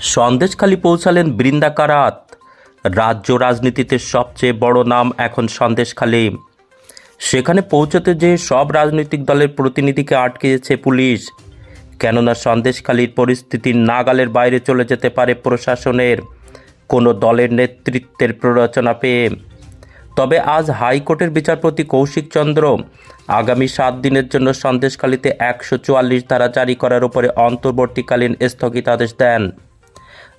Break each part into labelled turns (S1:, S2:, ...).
S1: সন্দেশখালী পৌঁছালেন বৃন্দা কারাত। রাজ্য রাজনীতিতে সবচেয়ে বড় নাম এখন সন্দেশখালী। সেখানে পৌঁছতে যে সব রাজনৈতিক দলের প্রতিনিধিকে আটকেছে পুলিশ। কেননা সন্দেশখালীর পরিস্থিতি নাগালের বাইরে চলে যেতে পারে প্রশাসনের। কোনো দলের নেতৃত্বের প্ররোচনা পেয়ে। তবে আজ হাইকোর্টের বিচারপতি কৌশিক চন্দ্র আগামী সাত দিনের জন্য সন্দেশখালীতে একশো চুয়াল্লিশ ধারা জারি করার উপরে অন্তর্বর্তীকালীন স্থগিতাদেশ দেন।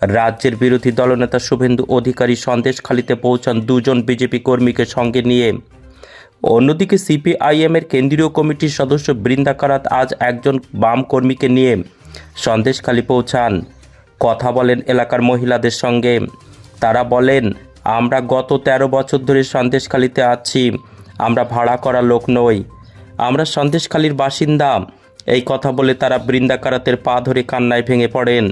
S1: রাজ্যের বিরোধী দলনেতা শুভেন্দু অধিকারী সন্দেশখালীতে পৌঁছান দুজন বিজেপি কর্মীকে সঙ্গে নিয়ে। অন্যদিকে সিপিআইএমের কেন্দ্রীয় কমিটির সদস্য বৃন্দা কারাত আজ একজন বাম কর্মীকে নিয়ে সন্দেশখালী পৌঁছান। কথা বলেন এলাকার মহিলাদের সঙ্গে। তারা বলেন, আমরা গত ১৩ বছর ধরে সন্দেশখালীতে আছি। আমরা ভাড়া করা লোক নই। আমরা সন্দেশখালীর বাসিন্দা। এই কথা বলে তারা বৃন্দা কারাতের পা ধরে কান্নায় ভেঙে পড়েন।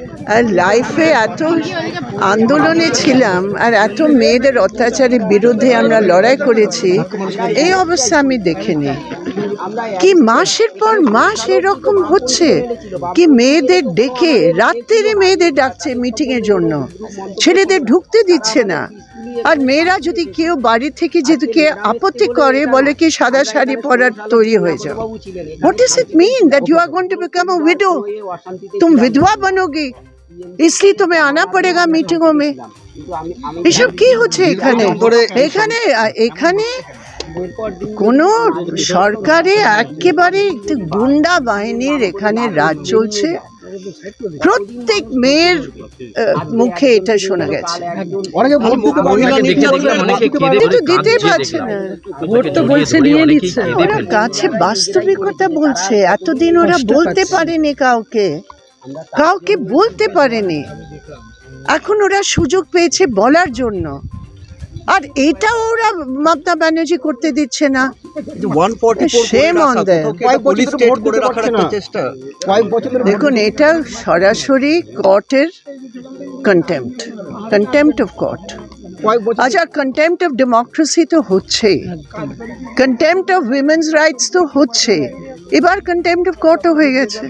S2: লাইফে এত আন্দোলনে ছিলাম আর এত মেয়েদের অত্যাচারের বিরুদ্ধে আমরা লড়াই করেছি এই অবস্থা আমি দেখিনি কি মাসের পর মাস এরকম হচ্ছে কি মেয়েদের ডেকে রাত্রে মেয়েদের ডাকছে মিটিংয়ের জন্য ছেলেদের ঢুকতে দিচ্ছে না আর মেয়েরা যদি কেউ বাড়ি থেকে যদি কে আপত্তি করে বলে কি সাদা শাড়ি পরার তৈরি হয়ে যাও What does it mean that you are going to become a widow? तुम विधवा बनोगी इसलिए तुम्हें आना पड़ेगा मीटिंगों में এসব কি হচ্ছে এখানে এখানে এখানে কোনো সরকারে একেবারে একটু গুন্ডা বাহিনীর এখানে রাজ চলছে প্রত্যেক মেয়ের আহ, মুখে এটা শোনা গেছে
S3: অনেকে ভোট দিতে পারবে না,
S2: কিন্তু দিতেই পারছে না
S3: ভোট তো বলছে নিয়ে নিচ্ছে
S2: ওরা কাছে বাস্তবিকতা বলছে এতদিন ওরা বলতে পারেনি কাউকে কাউকে বলতে পারেনি। এখন ওরা সুযোগ পেয়েছে বলার জন্য। আর এটাও ওরা মমতা ব্যানার্জি করতে দিচ্ছে না। দেখুন এটা সরাসরি কোর্টের কন্টেম্পট কন্টেম্পট অফ কোর্ট আচ্ছা কন্টেম্পট অফ ডেমোক্রেসি তো হচ্ছে কন্টেম্পট অফ উইমেন্স রাইটস তো হচ্ছে এবার কন্টেম্পট অফ কোর্টও হয়ে গেছে।